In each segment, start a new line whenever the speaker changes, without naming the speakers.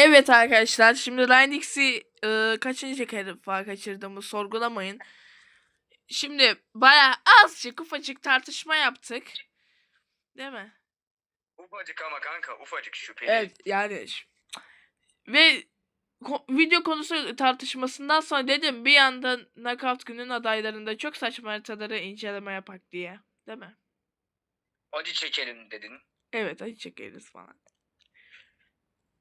Evet arkadaşlar şimdi Line X'i e, kaçıncı kere kaçırdığımı sorgulamayın. Şimdi baya azıcık ufacık tartışma yaptık. Değil mi?
Ufacık ama kanka ufacık şüpheli.
Evet yani ve ko- video konusu tartışmasından sonra dedim bir anda Knockout günün adaylarında çok saçma haritaları inceleme yapak diye. Değil mi?
Acı çekelim dedin.
Evet acı çekeriz falan.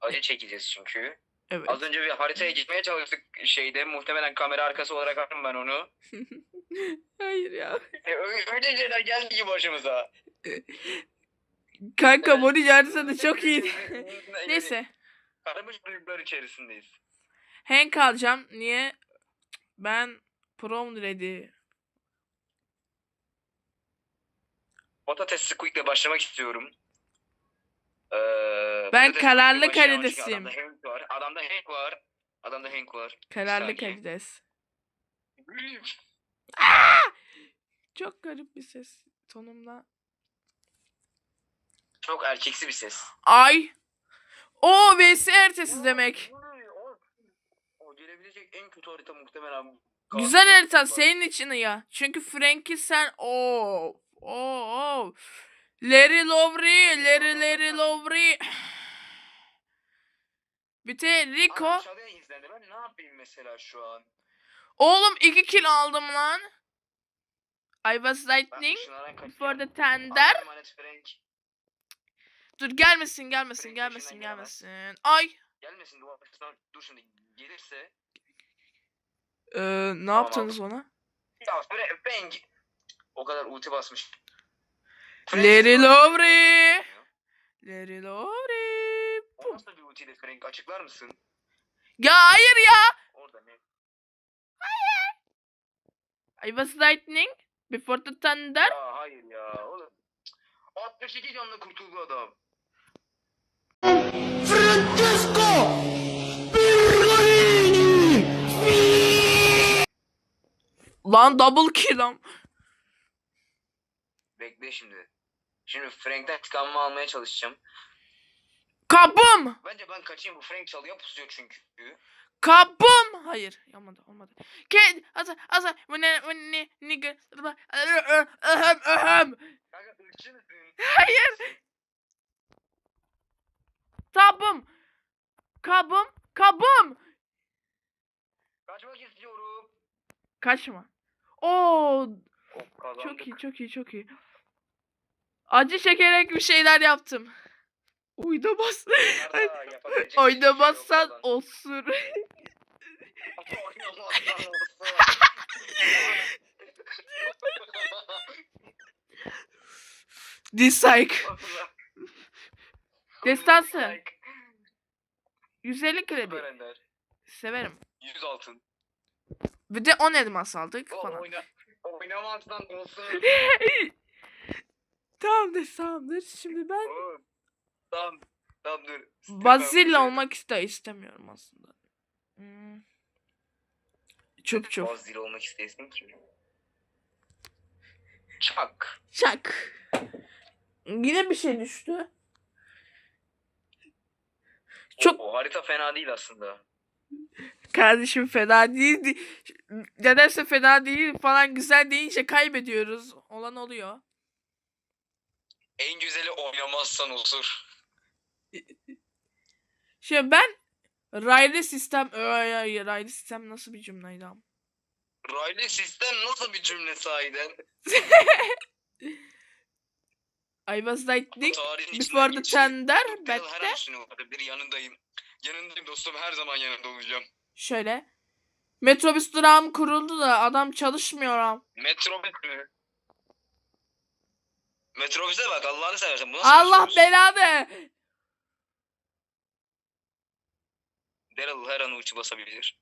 Acı çekeceğiz çünkü.
Evet.
Az önce bir haritaya gitmeye çalıştık şeyde. Muhtemelen kamera arkası olarak aldım ben onu.
Hayır ya.
E, öyle şeyler geldi ki başımıza.
Kanka Moni da çok iyi. Neyse.
Karmış duygular içerisindeyiz.
Hank alacağım. Niye? Ben prom ready.
Patates squeak'le başlamak istiyorum. Ee,
Ben kararlı karidesiyim.
Adamda Hank var. Adamda Hank var. Adamda Hank var.
Kararlı
saniye.
karides. Çok garip bir ses tonumla.
Çok erkeksi bir ses.
Ay. O vs ertesi demek.
O, o gelebilecek en kötü harita muhtemelen.
Güzel harita senin için ya. Çünkü Frank'i sen o o Larry Lowry, Larry Larry Lowry. Bir de Rico.
İzlendi. Ben ne yapayım mesela şu an?
Oğlum iki kill aldım lan. I was
Ben
lightning for the tender. Dur gelmesin gelmesin
Frank
gelmesin
gelemez.
gelmesin. Ay.
Gelmesin. Dur şimdi gelirse.
Ee, ne
Tamam,
yaptınız ona?
Ya Frank. O kadar ulti basmış.
Larry Lowry. Larry Lowry.
O nasıl bir ultiydi Frank açıklar mısın?
Ya hayır ya.
Orada ne?
I was lightning before the thunder.
Ya hayır ya oğlum. 62 canlı kurtuldu adam.
Francesco Birgolini
Lan double kill am.
Bekle şimdi. Şimdi Frank'ten tıkanma almaya çalışacağım.
Kabum.
Bence ben kaçayım bu Frank çalıyor pusuyor çünkü.
Kabum. Hayır olmadı olmadı. Ken asa asa bu ne bu ne nigga. Ahem ahem.
Kanka ırkçı mısın?
Hayır. Kabum. Kabum. Kabum.
Kaçmak istiyorum.
Kaçma. Oo çok iyi çok iyi çok iyi. Acı çekerek bir şeyler yaptım.
Yapabilecek hiçbir şey yok
Oynamazsan.
Oynamazsan olsun.
Dislike. Destansı.
Frank,
150 kredi.
Süper Ender.
Severim.
100 altın.
Bir de 10 elmas aldık falan.
oyna, oynamazsan olsun.
Tamamdır tamamdır. Şimdi ben
Oo, Tamam. Tamam dur.
Olmak iste istemiyorum aslında. Hmm. Çöp çöp.
Bazil olmak isteyesin ki. Çak.
Çak. Yine bir şey düştü. Çok
O, harita fena değil aslında.
kardeşim fena değildi. Nedense fena değil falan güzel deyince kaybediyoruz. Olan oluyor.
En güzeli oynamazsan olsun.
Şimdi ben raylı sistem Ay, ay, raylı sistem nasıl bir cümleydi ama.
Raylı sistem nasıl bir cümle sahiden?
I was lightning before the thunder but
vardı. Bir yanındayım. Yanındayım dostum her zaman yanında olacağım.
şöyle metrobüs durağım kuruldu da adam çalışmıyor am.
Metrobüs mü? Metrobüse bak Allah'ını seversen. Bu nasıl
Allah belanı.
Daryl her an uçu basabilir.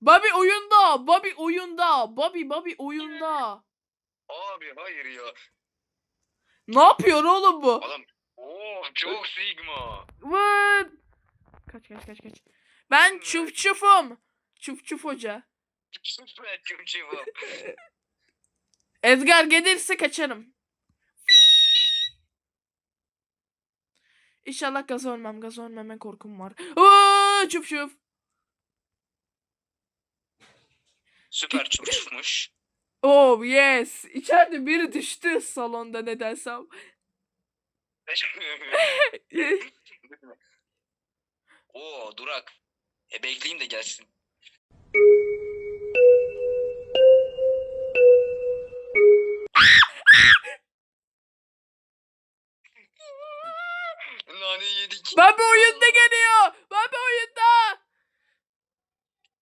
Bobby oyunda. Bobby oyunda. Bobby Bobby oyunda.
Abi hayır ya.
Ne yapıyor oğlum bu?
Adam Oh çok sigma.
What? Kaç kaç kaç kaç. Ben çuf çufum. Çuf çuf hoca.
Çımçı bu.
Edgar gelirse kaçarım. İnşallah gaz ölmem. Gaz ölmeme korkum var. Aa, çuf çuf.
Süper çocukmuş.
Oh yes. İçeride biri düştü salonda nedensem.
Oo durak. E bekleyeyim de gelsin. Nane yedik.
Baba oyunda geliyor. Baba oyunda.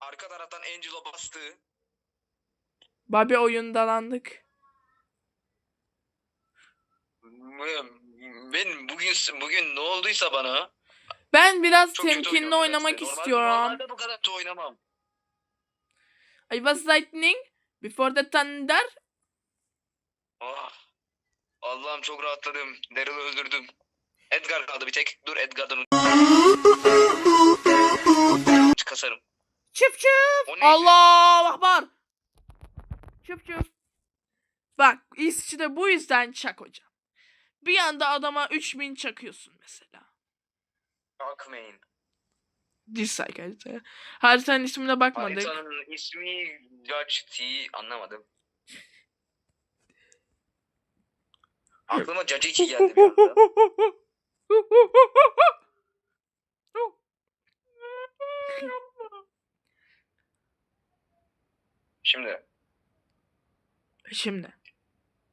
Arka taraftan Angelo bastı.
Babi oyundalandık.
Ben bugün bugün ne olduysa bana
Ben biraz
çok kötü
temkinli
oynuyorum
oynamak.
Normalde-
istiyorum.
Normalde bu kadar kötü oynamam.
I was lightning before the thunder.
Oh. Allah'ım çok rahatladım. Daryl'ı öldürdüm. Edgar kaldı bir tek. Dur Edgar'dan kasarım.
Çıp çıp. Allah akbar. Çıp çıp. Bak İsviçre bu yüzden çak hocam. Bir anda adama 3000 çakıyorsun mesela.
Bakmayın.
Dislike harita. Haritanın ismine bakmadık.
Haritanın ismi Judge anlamadım. Aklıma Judge 2 geldi bir anda. Şimdi
Şimdi.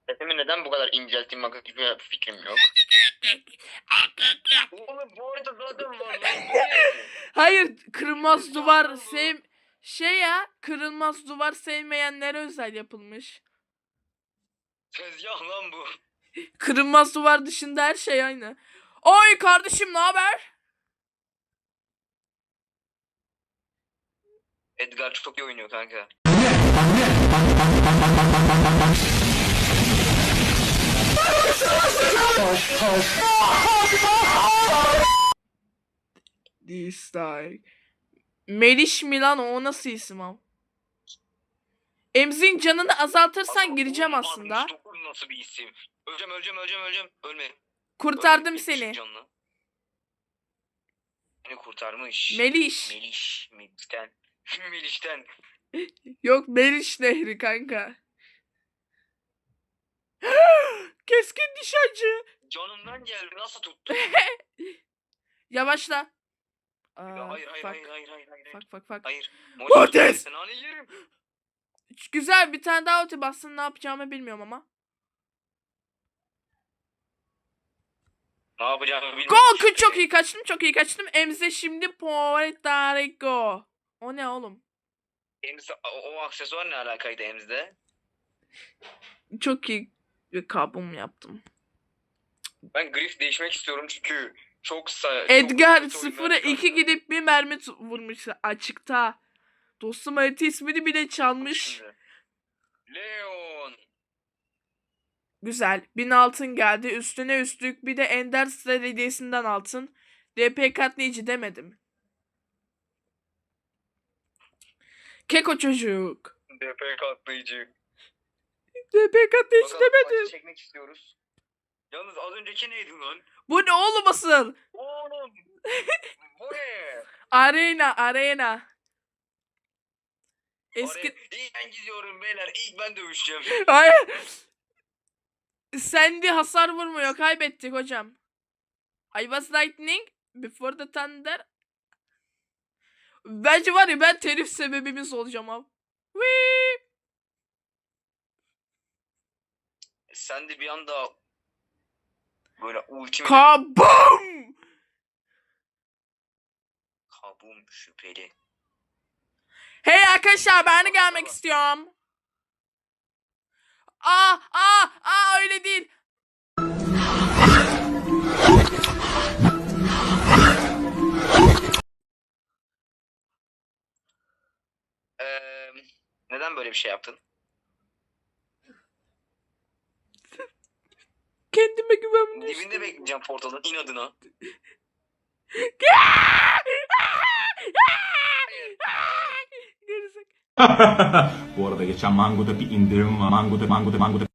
sesimi neden bu kadar incelttiğim hakkında hiçbir fikrim yok. Oğlum bu arada zaten var.
Hayır kırılmaz duvar sev şey ya kırılmaz duvar sevmeyenlere özel yapılmış.
Tezgah lan bu.
Kırılmaz duvar dışında her şey aynı. Oy kardeşim ne haber?
Edgar çok iyi oynuyor kanka.
Dislike. Meliş Milano o nasıl isim am? Emzin canını azaltırsan gireceğim aslında.
69 nasıl bir isim? Öleceğim öleceğim öleceğim öleceğim. Ölme.
Kurtardım
Ölme,
seni.
canını. Beni kurtarmış.
Meliş.
Meliş. Meliş'ten. Meliş'ten.
Yok Meliş Nehri kanka. Keskin nişancı.
Canımdan geldi nasıl tuttu?
Yavaşla.
Ya
Aa,
hayır hayır
fuck.
hayır hayır hayır hayır.
Fuck fuck fuck.
Hayır.
Mortis! Güzel bir tane daha ulti bassın ne yapacağımı bilmiyorum ama.
Ne yapacağımı bilmiyorum.
Go kız çok iyi kaçtım çok iyi kaçtım. Emze şimdi Puerto Rico. O ne oğlum?
Emz, o, o aksesuar ne alakaydı Emz'de?
Çok iyi bir kabım yaptım.
Ben grif değişmek istiyorum çünkü çok sa
Edgar
çok kötü
0'a
oyunlar
2
çıkardı.
gidip bir mermi vurmuş açıkta. Dostum harita ismini bile çalmış.
Şimdi. Leon.
Güzel. 1000 altın geldi. Üstüne üstlük bir de Ender Star hediyesinden altın. DP katlayıcı demedim. Keko çocuk.
DP katlayıcı.
DP katlayıcı
Bakalım
demedim.
acı çekmek istiyoruz. Yalnız az önceki neydi lan?
Bu ne oğlum asıl?
Oğlum. Bu ne?
Arena, arena. Eski...
Oraya- İlk ben gidiyorum beyler. İlk ben dövüşeceğim.
Hayır. Sandy hasar vurmuyor. Kaybettik hocam. I was lightning before the thunder. Bence var ya ben telif sebebimiz olacağım abi. Whee!
Sen de bir anda böyle ultimate
Kabum!
kabum şüpheli.
Hey arkadaşlar ben de gelmek istiyorum. Aa, aa, aa öyle değil.
Eee neden böyle bir şey yaptın?
Kendime güvenmiştim.
Dibinde bekleyeceğim portalın inadına.
Bu arada geçen Mango'da bir indirim var. Mango'da, Mango'da, Mango'da.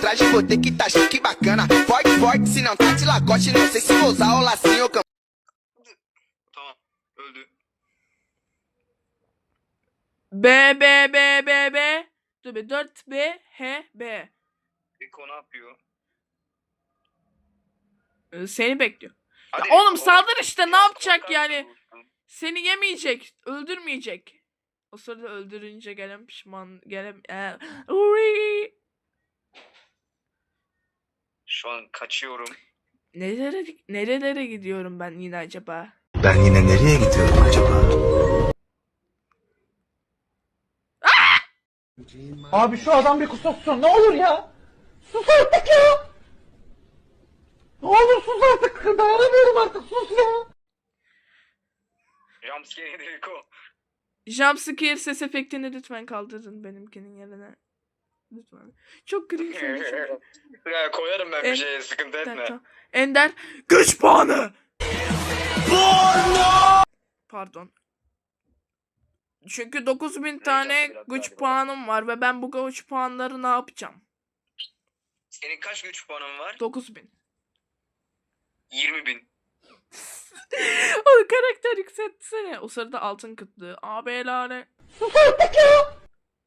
Traz vou ter que tá chique bacana. Forte, forte, se não tá de lacoste, não sei se vou usar o lacinho ou cam-
Tamam. Öldü.
B B B B B. Dur bir 4 B H B.
Rico ne yapıyor?
Ee, Seni bekliyor.
Hadi
oğlum saldır işte, ne yapacak yani? Seni yemeyecek, öldürmeyecek. O sırada öldürünce gelen pişman, gelen... Uri!
Şu an kaçıyorum.
Nerelere, nerelere gidiyorum ben yine acaba?
Ben yine nereye gidiyorum acaba?
Abi şu adam bir kusursun ne olur ya. Sus artık ya. Ne olur sus artık. Dayanamıyorum artık sus ya.
Jumpscare yedi Rico.
Jumpscare ses efektini lütfen kaldırın benimkinin yerine. Lütfen. Çok cringe oldu çünkü.
ya koyarım ben
En-
bir şeye sıkıntı etme.
Tamam. Ender güç puanı. Pardon. Çünkü 9000 tane güç puanım var ve ben bu güç puanları ne yapacağım?
Senin kaç güç puanın var?
9000.
20 bin.
O karakter yükseltsene. O sırada altın kıtlığı. Abi lanet.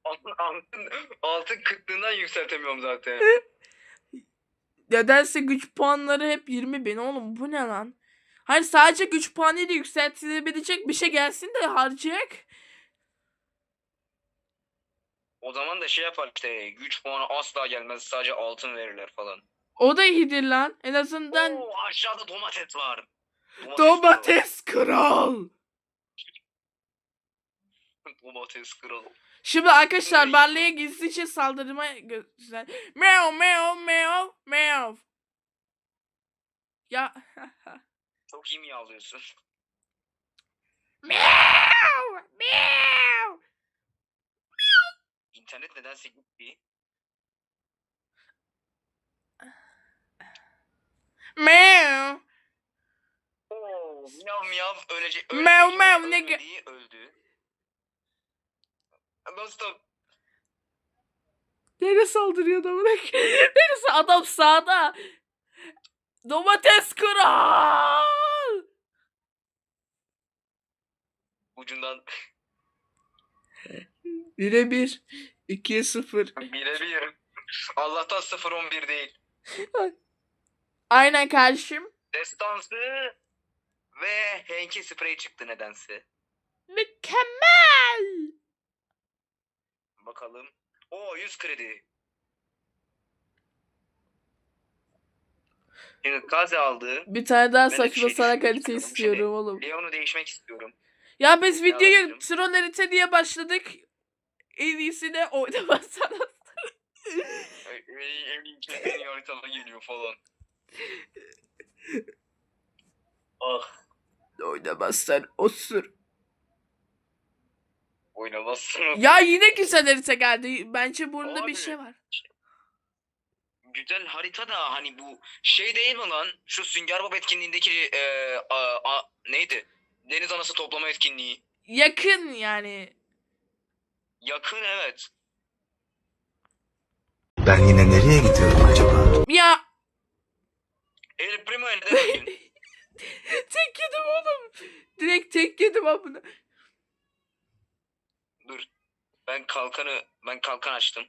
Altın, altın, altın kıtlığından yükseltemiyorum zaten.
Nedense güç puanları hep 20 bin oğlum bu ne lan? Hani sadece güç puanıyla yükseltilebilecek bir şey gelsin de harcayacak.
O zaman da şey yapar işte güç puanı asla gelmez sadece altın verirler falan.
O da iyidir lan. En azından
Oo, aşağıda domates var.
Domates kral.
domates kral.
Şimdi arkadaşlar Barley'e gizlice saldırma güzel. Meow meow meow meow. Ya
Çok iyi mi alıyorsun?
meow meow.
İnternet nedense gitti.
Meow.
Miyav ölecek.
Meow
ölecek,
meow, ne
ölmediği öldü. Dostum.
Nereye saldırıyor da bırak. Neresi adam sağda. Domates kral.
Ucundan
Bire bir. ikiye sıfır.
bire bir. Allah'tan 0-11 değil.
Aynen kardeşim.
Destansı ve Henke sprey çıktı nedense.
Mükemmel.
Bakalım. O 100 kredi. Şimdi Kaze aldı.
Bir tane daha
Ben de bir
saçma
şey
salak
düşünmek
harita
istiyorum.
istiyorum oğlum.
Leon'u değişmek istiyorum.
Ya biz videoyu? Tron harita diye başladık. En iyisi de oynamazsanız.
En iyi en iyi en iyi haritada geliyor falan. Ah
Oynamazsan osur.
oynamazsın.
Ya yine güzel harita geldi. Bence burada bir
Abi.
şey var.
Güzel harita da hani bu şey değil mi lan? Şu Sünger Bob etkinliğindeki e, a, a, neydi? Deniz anası toplama etkinliği.
Yakın yani.
Yakın evet.
Ben yine nereye gidiyorum acaba?
Ya
El Primo neden öldün?
tek yedim oğlum. Direkt tek yedim amına.
Dur. Ben kalkanı ben kalkan açtım.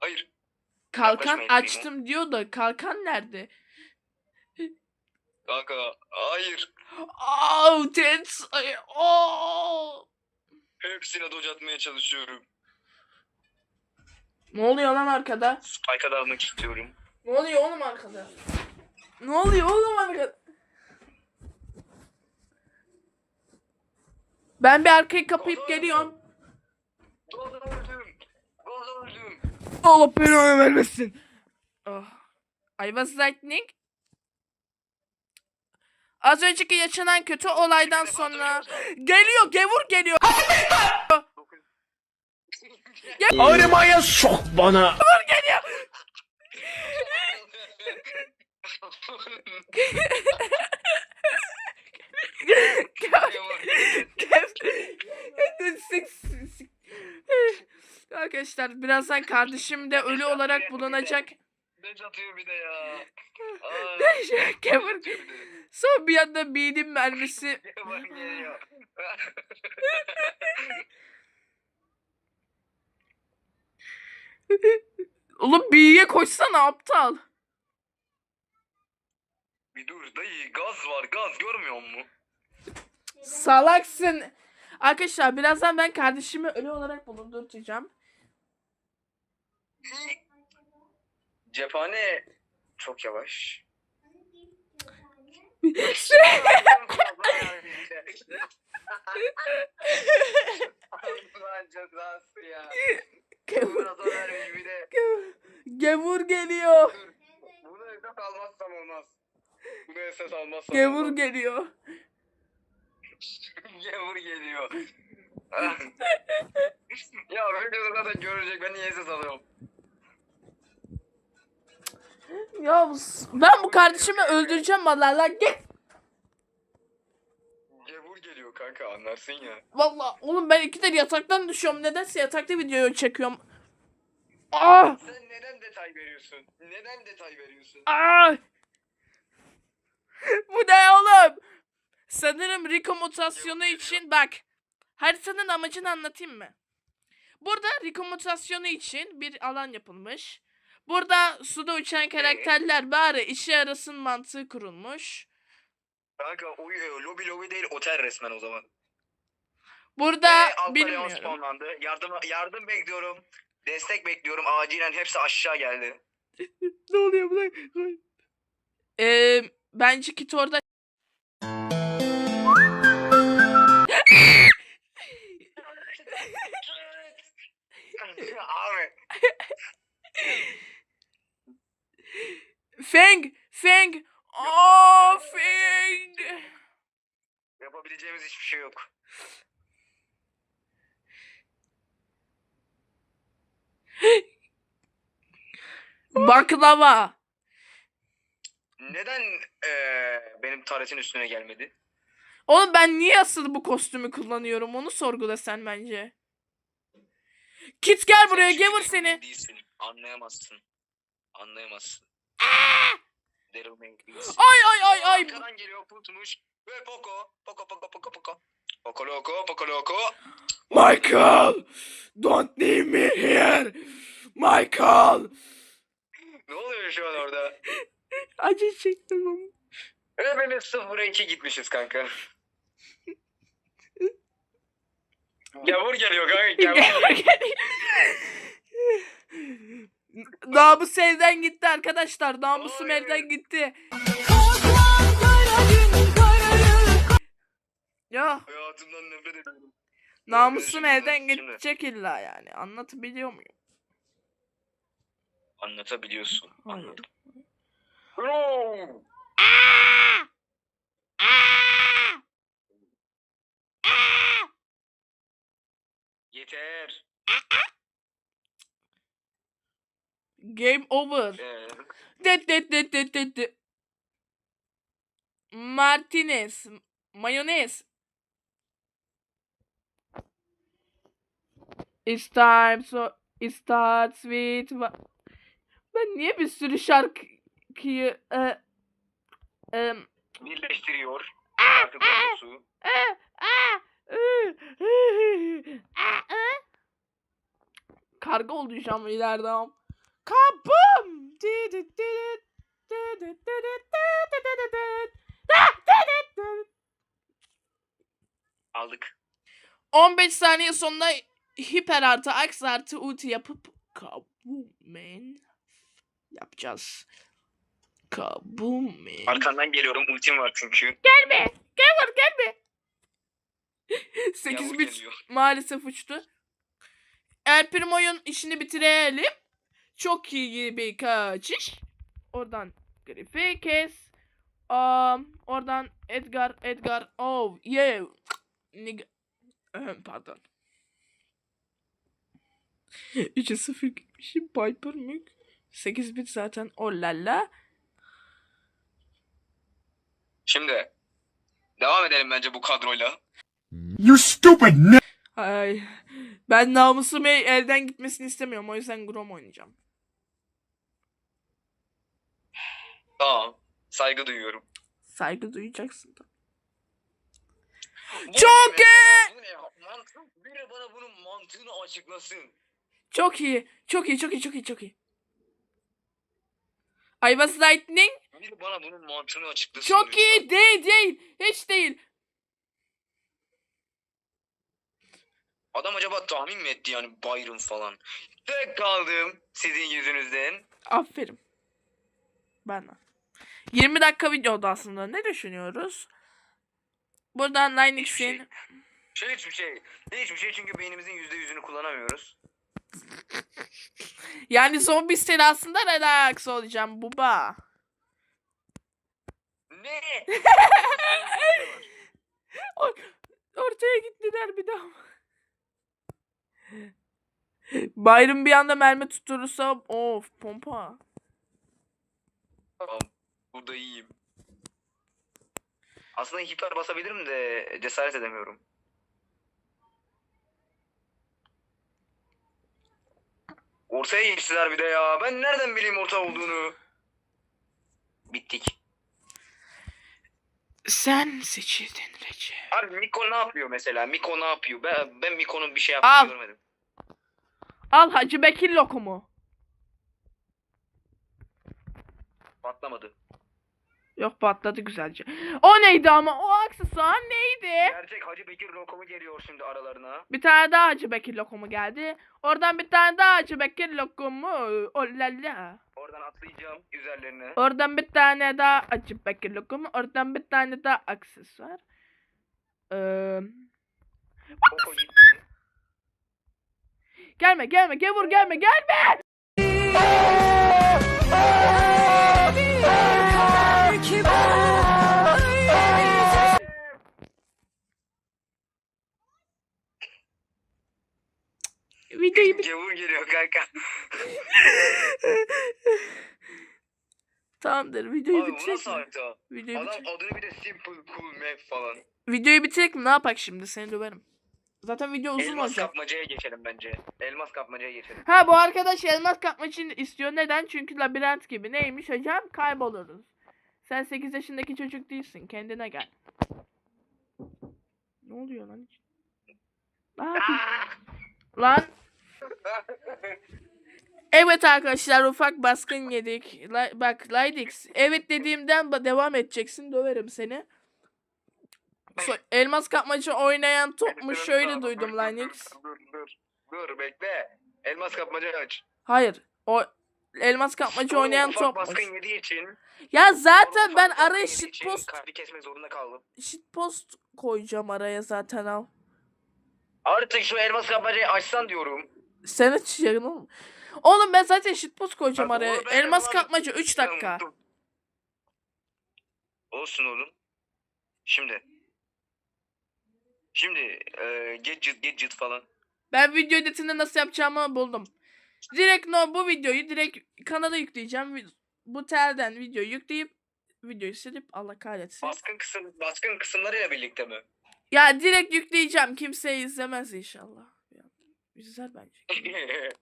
Hayır.
Kalkan
Yaklaşmayın
açtım diyor da kalkan nerede?
Kanka hayır.
Oh, tens. Oh.
Hepsine dodge atmaya çalışıyorum.
Ne oluyor lan arkada?
Spike'a dalmak istiyorum.
Ne oluyor oğlum arkada? Ne oluyor oğlum arkada? Ben bir arkayı kapayıp geliyorum.
Golda öldüm. Golda öldüm.
Allah belanı vermesin. Oh. I was lightning. Az önceki yaşanan kötü olaydan sonra geliyor gevur geliyor.
Arımaya sok bana.
Arkadaşlar birazdan kardeşim de ölü olarak bulunacak.
Ne atıyor bir de ya. De.
son bir anda beynim mermisi. Oğlum B'ye koşsana aptal.
Bir dur dayı gaz var gaz görmüyor musun?
Salaksın. Arkadaşlar birazdan ben kardeşimi ölü olarak bulunduracağım.
Cephane çok yavaş. Ulan çok rahatsız ya.
Gevur,
Biraz o vermiş bir de.
gevur geliyor.
Bunu esas almazsam olmaz. Bunu esas almazsam
Gevur geliyor.
Gevur geliyor. ya videoda zaten görecek ben niye esas alıyorum?
Ya ben bu kardeşimi öldüreceğim vallahi lan git.
Gevur geliyor kanka anlarsın ya.
Vallahi oğlum ben iki de yataktan düşüyorum. Nedense yatakta video çekiyorum. Ah!
Sen neden detay veriyorsun? Neden detay veriyorsun?
Ah! Bu ne oğlum? Sanırım Rico mutasyonu için bak. Haritanın amacını anlatayım mı? Burada Rico mutasyonu için bir alan yapılmış. Burada suda uçan karakterler bari işe yarasın mantığı kurulmuş.
Kanka o lobi lobi değil otel resmen o zaman.
Burada
Ve altta Leon
bilmiyorum.
spawnlandı. Yardım, yardım bekliyorum. Destek bekliyorum. Acilen hepsi aşağı geldi.
Ne oluyor bu lan? Ee, bence Kit orada
Abi.
Feng! Feng! Aa Feng!
Yapabileceğimiz hiçbir şey yok.
Baklava!
Neden eee, benim taretin üstüne gelmedi?
Oğlum ben niye asıl bu kostümü kullanıyorum onu sorgula sen bence. Kit gel buraya
Sen çünkü bir
seni.
Değilsin. Anlayamazsın. Anlayamazsın. Daryl May değilsin.
Ay ay ay ay.
Arkadan geliyor tutmuş. Ve Poco. Poco Poco Poco Poco. Poco Loco Poco Loco.
Michael! Don't leave me here! Michael!
Ne oluyor şu an orada?
Acı çektim ama.
Hepimiz 0'a 2 gitmişiz kanka. Gavur geliyor kanka. Gavur.
Namus evden gitti arkadaşlar. Namusum
Hayır.
evden gitti. Ya
Hayatımdan nefret ediyorum.
namusum
Şimdi-
evden
şimdi
gidecek illa yani. Anlatabiliyor muyum?
Anlatabiliyorsun.
Hayır.
Anladım. Yeter.
Game over.
Ee,
Det det det det det det. Martinez. Mayonez. It's time so it starts with Ben niye bir sürü kıyı... E, e,
birleştiriyor.
Yargı duygusu. Karga oldu ileride. Kabum!
Aldık.
15 saniye sonunda hiper artı aks artı ulti yapıp kabum man yapacağız. Kabum.
Arkandan geliyorum. Ultim var çünkü.
Gelme. Gel var gelme. 8
Yavur
bit maalesef uçtu. El Primo'nun işini bitirelim. Çok iyi bir kaçış. Oradan Griff'i kes. Um, oradan Edgar, Edgar. Oh yeah. Nig Pardon. 3'e 0 gitmişim. Piper mük. 8 bit zaten. Oh la la.
Şimdi. Devam edelim bence bu kadroyla.
You stupid
Ay. Ben namusum elden gitmesini istemiyorum. O yüzden Grom oynayacağım.
Tamam. Saygı duyuyorum.
Saygı duyacaksın da. Çok
ne ne? Mantık- Biri bana bunun mantığını açıklasın.
Çok iyi. Çok iyi, çok iyi, çok iyi, çok iyi. I was lightning.
Biri bana bunun mantığını açıklasın.
Çok
lütfen.
iyi. Değil, değil. Hiç değil.
Adam acaba tahmin mi etti yani Byron falan? Tek kaldım sizin yüzünüzden.
Aferin. Bana. 20 dakika videoda aslında. Ne düşünüyoruz? Buradan Line
Hiçbir şey.
X'in
Şey hiçbir şey. Hiçbir şey çünkü beynimizin yüzde yüzünü kullanamıyoruz.
Yani zombi aslında relax olacağım buba.
Ne?
Ortaya gittiler bir daha. Byron bir anda mermi tutturursa of pompa.
tamam. Burada iyiyim. Aslında hiper basabilirim de cesaret edemiyorum. Ortaya geçtiler bir de ya. Ben nereden bileyim orta olduğunu? Bittik.
Sen seçildin Recep.
Abi Miko ne yapıyor mesela? Miko ne yapıyor? Ben, ben Miko'nun bir şey yaptığını
Al.
görmedim.
Al Hacı Bekir lokumu.
Patlamadı.
Yok patladı güzelce. O neydi ama o aksesuar neydi?
Gerçek Hacı Bekir lokumu geliyor şimdi aralarına.
Bir tane daha Hacı Bekir lokumu geldi. Oradan bir tane daha Hacı Bekir lokumu. Oh la la.
Oradan atlayacağım üzerlerine.
Oradan bir tane daha Hacı Bekir lokumu. Oradan bir tane daha aksesuar. Ee,
gitti.
gelme gelme gevur gelme gelme. Videoyu bir...
Gavur geliyor kanka.
Tamamdır videoyu
Abi bu
bitirek
nasıl
mi?
harita?
Videoyu,
Adam
bitir...
adını bir de Simple Cool Map falan.
videoyu bitirek mi? Ne yapak şimdi? Seni döverim. Zaten video uzun
Elmas
olacak.
kapmacaya geçelim bence. Elmas kapmacaya geçelim.
Ha bu arkadaş elmas kapma için istiyor. Neden? Çünkü labirent gibi. Neymiş hocam? Kayboluruz. Sen 8 yaşındaki çocuk değilsin. Kendine gel. Ne oluyor lan? Ne yapıyorsun? Lan. Evet arkadaşlar ufak baskın yedik. La- bak Lydix. Evet dediğimden devam edeceksin. Döverim seni. So- elmas kapmacı oynayan topmuş şöyle duydum Lynx.
Dur dur. Dur bekle. Elmas kapmacayı aç.
Hayır. O elmas kapmacı
Oğlum,
oynayan
ufak
topmuş.
baskın yediği için.
Ya zaten
ufak
ben araya shitpost
Kalbi kesmek zorunda kaldım.
shitpost koyacağım araya zaten al.
Artık şu elmas kapmacayı açsan diyorum.
Sen açacaksın oğlum. Oğlum ben zaten shitpost koyacağım
Ha,
araya.
ben
Elmas
ulan-
kapmacı 3
Ben
dakika.
Olsun oğlum. Şimdi. Şimdi e, gadget gadget falan.
Ben video editini nasıl yapacağımı buldum. Direkt no bu videoyu direkt kanala yükleyeceğim. Vi- Bu telden videoyu yükleyip videoyu silip Allah kahretsin.
Baskın kısım baskın kısımlarıyla birlikte mi?
Ya direkt yükleyeceğim. Kimse izlemez inşallah. İzler bence.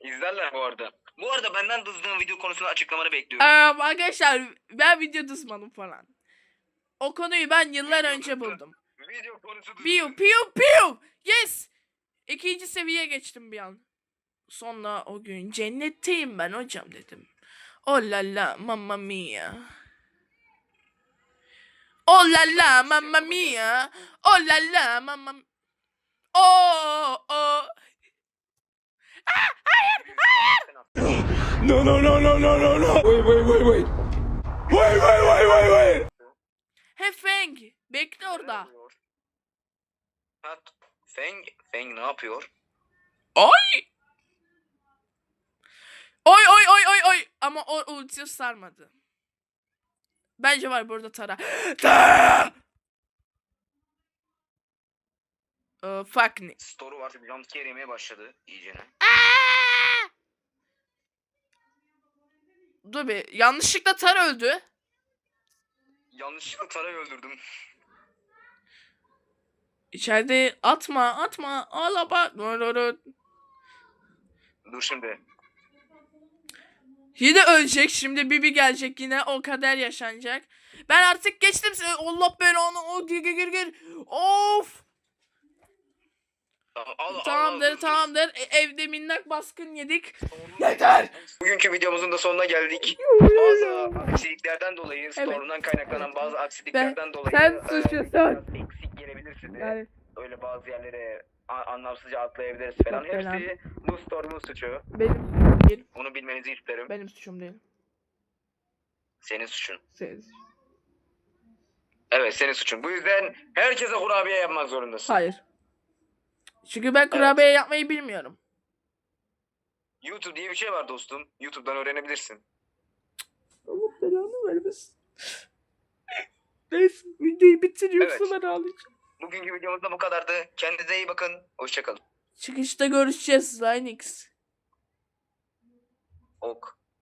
İzlerler bu arada. Bu arada benden dızdığın video konusunda açıklamanı bekliyorum.
Ee, arkadaşlar ben video dızmadım falan. O konuyu ben yıllar önce buldum.
Video konusu
Piu piu piu. Yes. İkinci seviyeye geçtim bir an. Sonra o gün cennetteyim ben hocam dedim. Oh la la mamma mia. Oh la la mamma mia. Oh la la mamma Oh oh.
No, no, no, no, no, no, no. Wait, wait, wait, wait. Wait, wait, wait, wait, wait.
He Feng. Bekle orada.
Ha, Feng, Feng ne yapıyor?
Oy. Oy oy oy oy oy. Ama o ulti sarmadı. Bence var burada Tara. Tara! Ee, fuck ne?
Story var. Jumpscare yemeye başladı iyicene.
Aa! Dur bir. Yanlışlıkla Tara öldü.
Yanlışlıkla Tara'yı öldürdüm.
İçeride atma atma ağlama. Dur,
şimdi.
Yine ölecek şimdi Bibi gelecek yine o kader yaşanacak. Ben artık geçtim. Allah belanı o gir gir gir gir. Of.
Al, al, al,
Tamamdır
al.
tamamdır. E, evde minnak baskın yedik. Yeter.
Bugünkü videomuzun da sonuna geldik. Bazı aksiliklerden dolayı, stormdan kaynaklanan bazı aksiliklerden dolayı
sen
e,
suçlusun.
eksik gelebilir size.
Yani
Öyle bazı yerlere anlamsızca atlayabiliriz falan.
Falan.
Hepsi bu stormun suçu.
benim suçum değil.
Bunu bilmenizi isterim.
Benim suçum değil.
Senin suçun.
Senin.
Evet senin suçun. Bu yüzden herkese kurabiye yapmak zorundasın.
Hayır. Çünkü ben kurabiye yapmayı bilmiyorum.
YouTube diye bir şey var dostum. YouTube'dan öğrenebilirsin.
Allah belanı vermesin. Neyse videoyu bitir yoksa
Evet.
ben ağlayacağım.
Bugünkü videomuz da bu kadardı. Kendinize iyi bakın. Hoşçakalın.
Çıkışta görüşeceğiz Linux.
Ok.